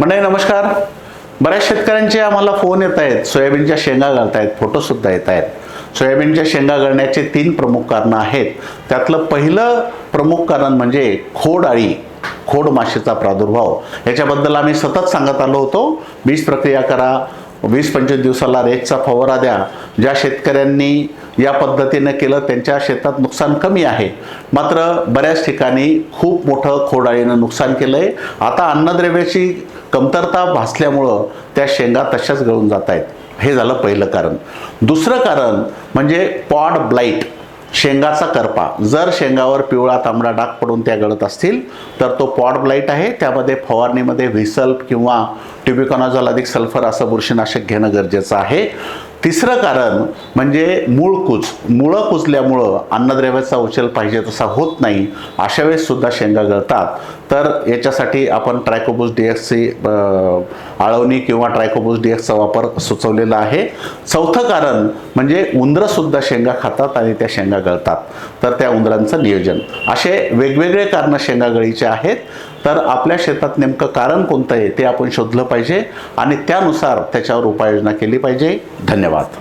मंडळी नमस्कार. बऱ्याच शेतकऱ्यांचे आम्हाला फोन येत आहेत. सोयाबीनच्या शेंगा घालतायत फोटोसुद्धा येत आहेत. सोयाबीनच्या शेंगा गळण्याचे तीन प्रमुख कारणं आहेत. त्यातलं पहिलं प्रमुख कारण म्हणजे खोड अळी खोड माशीचा प्रादुर्भाव. याच्याबद्दल आम्ही सतत सांगत आलो होतो. बीज प्रक्रिया करा वीस पंचवीस दिवसाला रेजचा फवारा द्या. ज्या शेतकऱ्यांनी या पद्धतीनं केलं. त्यांच्या शेतात नुकसान कमी आहे. मात्र बऱ्याच ठिकाणी खूप मोठं खोडाळीनं नुकसान केलं आहे आता अन्नद्रव्याची कमतरता भासल्यामुळं त्या शेंगा तशाच गळून जात आहेत. हे झालं पहिलं कारण. दुसरं कारण म्हणजे पॉड ब्लाईट शेंगाचा करपा. जर शेंगावर पिवळा तांबडा डाग पडून त्या गळत असतील तर तो पॉड ब्लाईट आहे. त्यामध्ये फवारणीमध्ये व्हिसल्प किंवा ट्युबिकॉनॉझॉल अधिक सल्फर असं बुरशीनाशक घेणं गरजेचं आहे. तिसरं कारण म्हणजे मूळ कुज मुळं कुजल्यामुळं अन्नद्रव्याचा उचल पाहिजे तसा होत नाही अशा वेळेससुद्धा शेंगा गळतात. तर याच्यासाठी आपण ट्रायकोबोस डी एक्सची आळवणी किंवा ट्रायकोबोस डी एक्सचा वापर सुचवलेला आहे. चौथं कारण म्हणजे उंदरंसुद्धा शेंगा खातात आणि त्या शेंगा गळतात. तर त्या उंदरांचं नियोजन. असे वेगवेगळे कारणं शेंगा गळीचे आहेत. तर आपल्या शेतात नेमकं कारण कोणतं आहे ते आपण शोधलं पाहिजे आणि त्यानुसार त्याच्यावर उपाययोजना केली पाहिजे. धन्यवाद.